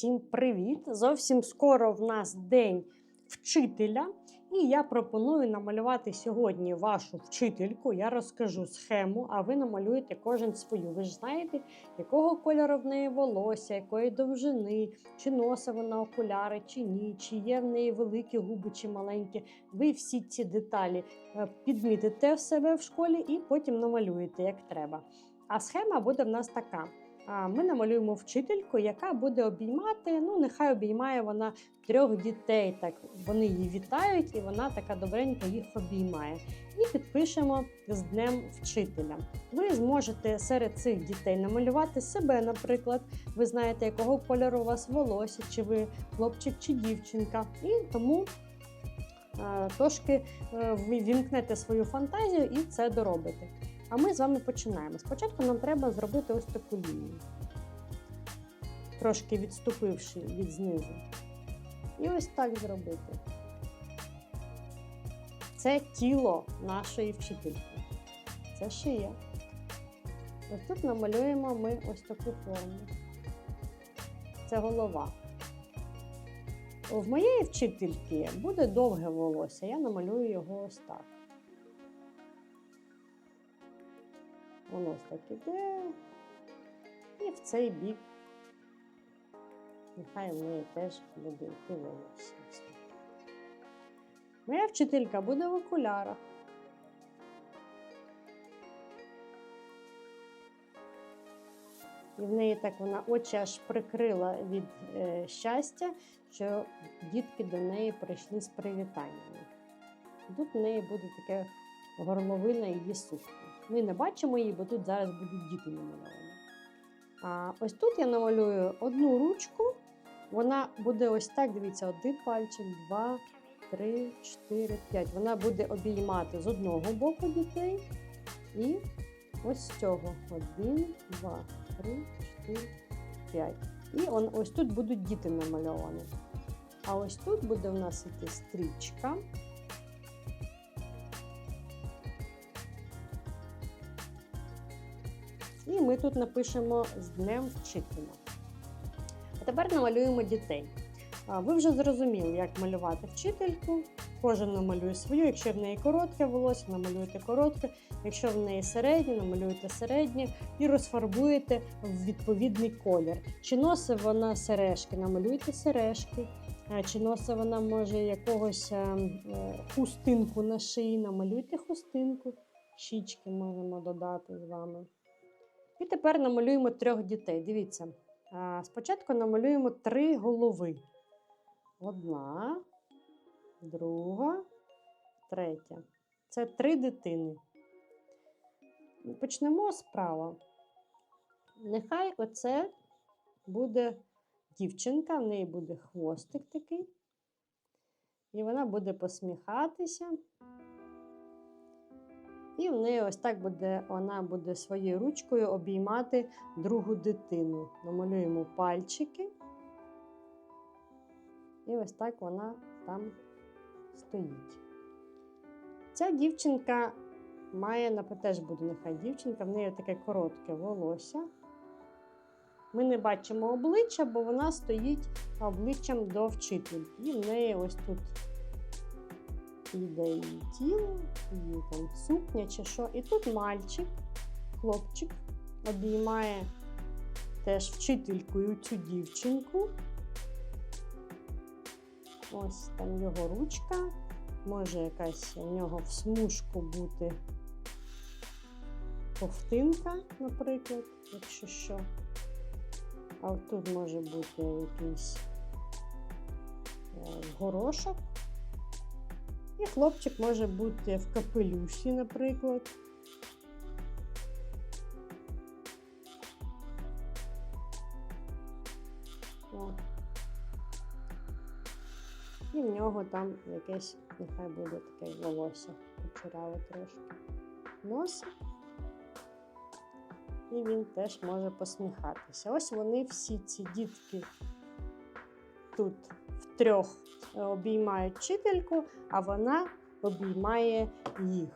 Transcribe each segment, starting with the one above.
всім привіт! Зовсім скоро в нас день вчителя, і я пропоную намалювати сьогодні вашу вчительку. Я розкажу схему, а ви намалюєте кожен свою. Ви ж знаєте, якого кольору в неї волосся, якої довжини, чи носить вона окуляри, чи ні, чи є в неї великі губи чи маленькі. Ви всі ці деталі е, підмітите в себе в школі і потім намалюєте як треба. А схема буде в нас така. Ми намалюємо вчительку, яка буде обіймати. Ну, нехай обіймає вона трьох дітей. Так вони її вітають, і вона така добренько їх обіймає. І підпишемо з Днем вчителя. Ви зможете серед цих дітей намалювати себе, наприклад. Ви знаєте, якого кольору у вас волосся, чи ви хлопчик чи дівчинка. І тому трошки е, вімкнете свою фантазію і це доробите. А ми з вами починаємо. Спочатку нам треба зробити ось таку лінію, трошки відступивши від знизу. І ось так зробити. Це тіло нашої вчительки. Це шия. Ось тут намалюємо ми ось таку форму. Це голова. В моєї вчительки буде довге волосся, я намалюю його ось так. Воно ось так іде. І в цей бік. Нехай в неї теж буде волосся. Моя вчителька буде в окулярах. І в неї так вона очі аж прикрила від е, щастя, що дітки до неї прийшли з привітаннями. Тут в неї буде таке горловина її сукні. Ми не бачимо її, бо тут зараз будуть діти намальовані. А ось тут я намалюю одну ручку. Вона буде ось так, дивіться, один пальчик, два, три, чотири, п'ять. Вона буде обіймати з одного боку дітей. І ось з цього. Один, два, три, чотири, п'ять. І он, ось тут будуть діти намальовані. А ось тут буде в нас іти стрічка. І ми тут напишемо з Днем вчителя. А тепер намалюємо дітей. Ви вже зрозуміли, як малювати вчительку. Кожен намалює свою. Якщо в неї коротке волосся, намалюєте коротке. Якщо в неї середнє, намалюєте середнє і розфарбуєте в відповідний колір. Чи носить вона сережки, намалюйте сережки. Чи носить вона може якогось е, хустинку на шиї, намалюйте хустинку. Щічки можемо додати з вами. І тепер намалюємо трьох дітей. Дивіться, спочатку намалюємо три голови. Одна, друга, третя. Це три дитини. Почнемо справа. Нехай оце буде дівчинка, в неї буде хвостик такий. І вона буде посміхатися. І в неї ось так буде, вона буде своєю ручкою обіймати другу дитину. Намалюємо пальчики. І ось так вона там стоїть. Ця дівчинка має, наприклад, теж буде нехай дівчинка, в неї таке коротке волосся. Ми не бачимо обличчя, бо вона стоїть обличчям до вчительки. І в неї ось тут іде її тіло, її там сукня чи що. І тут мальчик, хлопчик, обіймає теж вчителькою цю дівчинку. Ось там його ручка. Може якась у нього в смужку бути ковтинка, наприклад, якщо що. А тут може бути якийсь е, горошок. І хлопчик може бути в капелюші, наприклад. О. І в нього там якесь, нехай буде таке волосся, кучеряве трошки. Носик. І він теж може посміхатися. Ось вони всі ці дітки тут втрьох е, обіймає вчительку, а вона обіймає їх.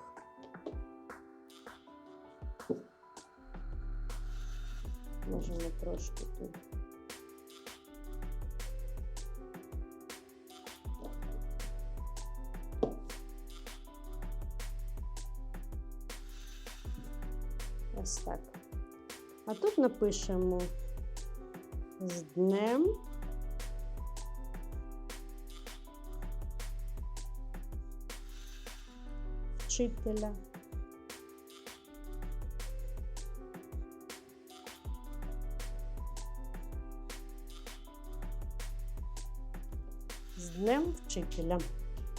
Можемо трошки тут. Ось так. А тут напишемо з днем. Вчителя. З Днем вчителя.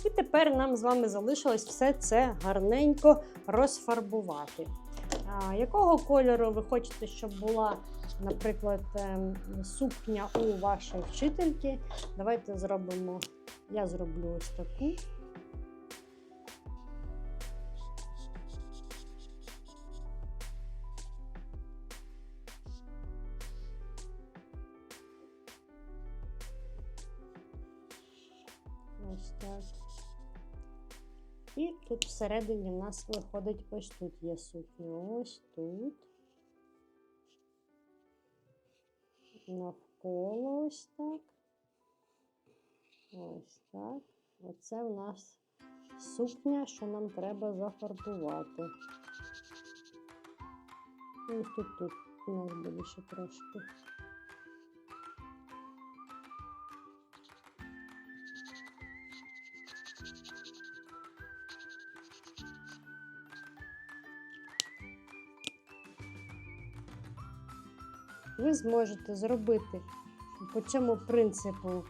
І тепер нам з вами залишилось все це гарненько розфарбувати. А, якого кольору ви хочете, щоб була, наприклад, ем, сукня у вашої вчительки? Давайте зробимо. Я зроблю ось таку. Всередині в нас виходить ось тут є сукня. Ось тут. Навколо ось так. Ось так. Оце в нас сукня, що нам треба зафарбувати. І тут тут у нас буде ще трошки. Ви зможете зробити по цьому принципу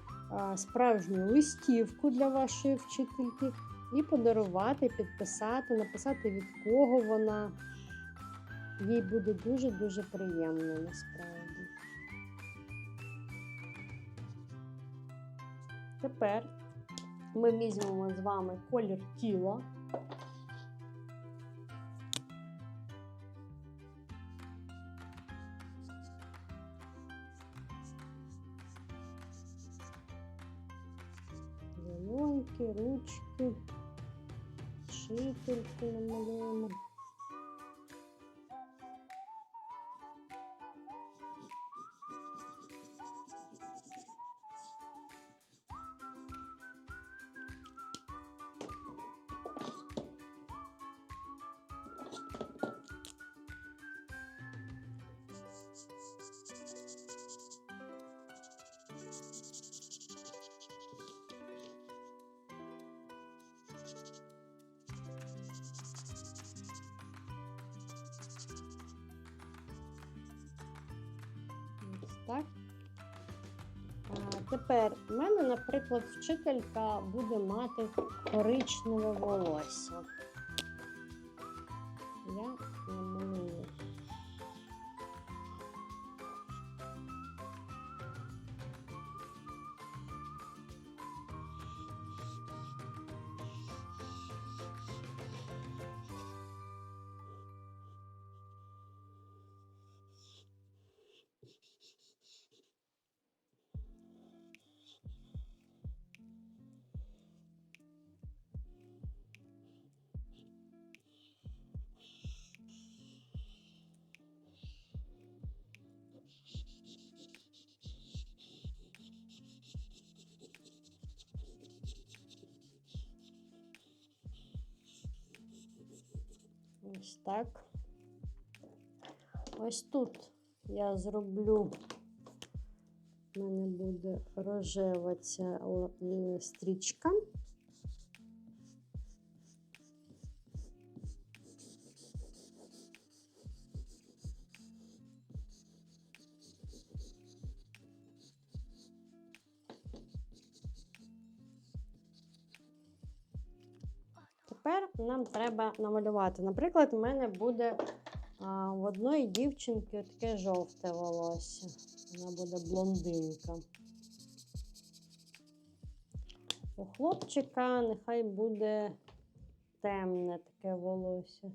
справжню листівку для вашої вчительки і подарувати, підписати, написати від кого вона. Їй буде дуже-дуже приємно насправді. Тепер ми візьмемо з вами колір тіла. Долоньки, ручки, шительки намалюємо. Так. Тепер в мене, наприклад, вчителька буде мати коричневе волосся. Я Ось так. Ось тут я зроблю, в мене буде рожева ця е, стрічка. Тепер нам треба намалювати. Наприклад, у мене буде а, в одної дівчинки таке жовте волосся. Вона буде блондинка. У хлопчика нехай буде темне таке волосся.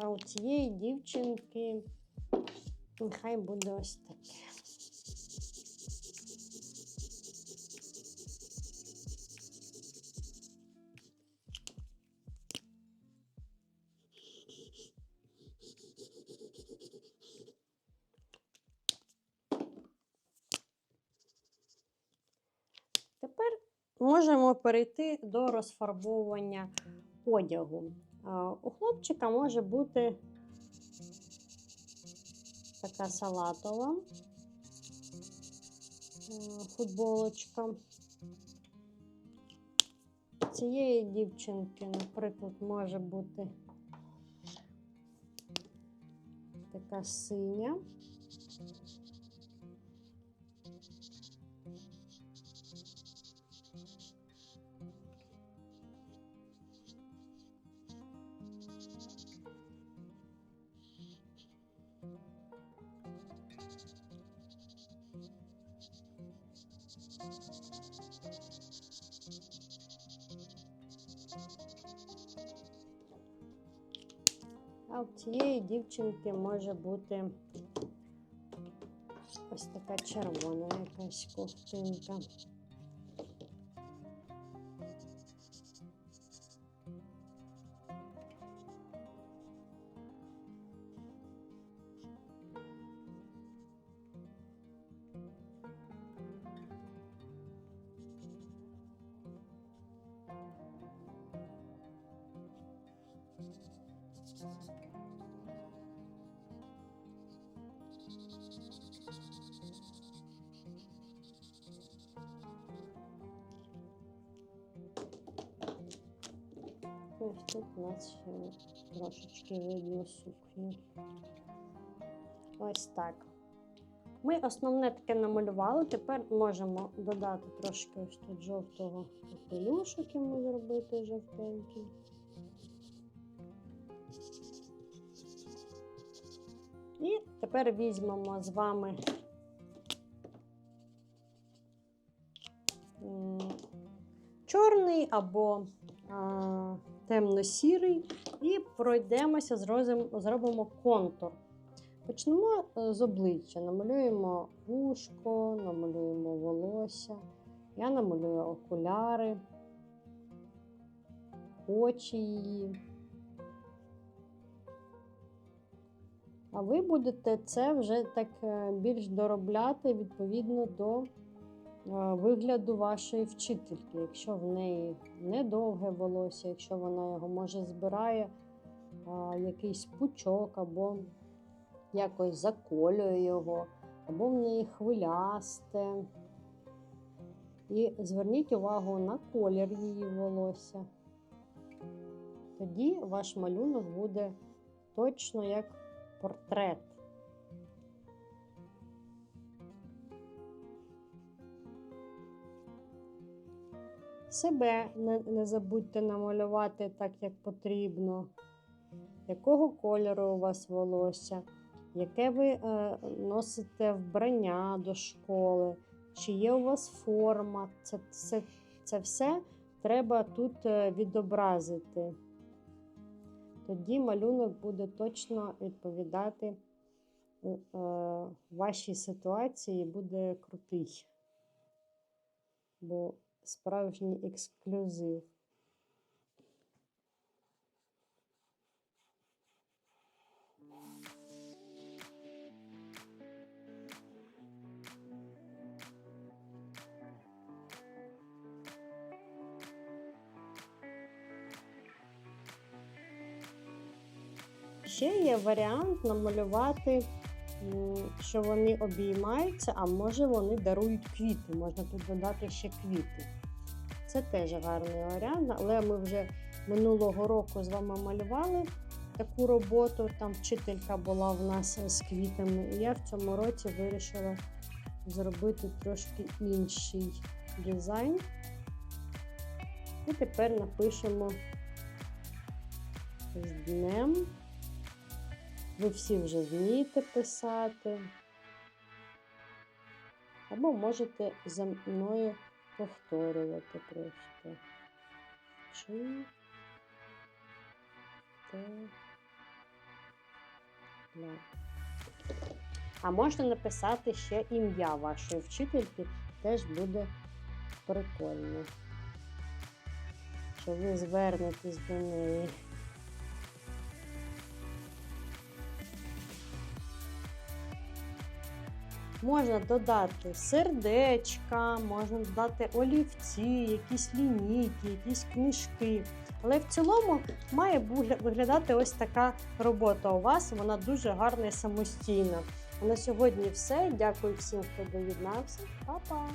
А у цієї дівчинки нехай буде ось таке. Тепер можемо перейти до розфарбовування одягу. А, У хлопчика може бути така салатова е, футболочка. Цієї дівчинки, наприклад, може бути така синя. А в цієї дівчинки може бути ось така червона якась ковтинка. Ось тут у нас трошечки видно сукню. Ось так. Ми основне таке намалювали. Тепер можемо додати трошки ось тут жовтого капелюшок йому зробити жовтенький. І тепер візьмемо з вами чорний або темно-сірий, і пройдемося, зробимо контур. Почнемо е, з обличчя. Намалюємо вушко, намалюємо волосся. Я намалюю окуляри, очі її. А ви будете це вже так е, більш доробляти відповідно до е, вигляду вашої вчительки. Якщо в неї недовге волосся, якщо вона його може збирає якийсь пучок, або якось заколює його, або в неї хвилясте. І зверніть увагу на колір її волосся. Тоді ваш малюнок буде точно як портрет. Себе не, не забудьте намалювати так, як потрібно. Якого кольору у вас волосся, яке ви е, носите вбрання до школи, чи є у вас форма. Це, це, це все треба тут е, відобразити. Тоді малюнок буде точно відповідати е, е, вашій ситуації, буде крутий. Бо справжній ексклюзив. Ще є варіант намалювати, що вони обіймаються, а може вони дарують квіти. Можна тут додати ще квіти. Це теж гарний варіант, але ми вже минулого року з вами малювали таку роботу. Там вчителька була в нас з квітами. І я в цьому році вирішила зробити трошки інший дизайн. І тепер напишемо з днем. Ви всі вже вмієте писати. Або можете за мною повторювати просто. Чи те ля. А можна написати ще ім'я вашої вчительки, теж буде прикольно. Що ви звернетесь до неї. Можна додати сердечка, можна додати олівці, якісь лінійки, якісь книжки. Але в цілому має виглядати ось така робота у вас. Вона дуже гарна і самостійна. А на сьогодні все. Дякую всім, хто доєднався. Па-па!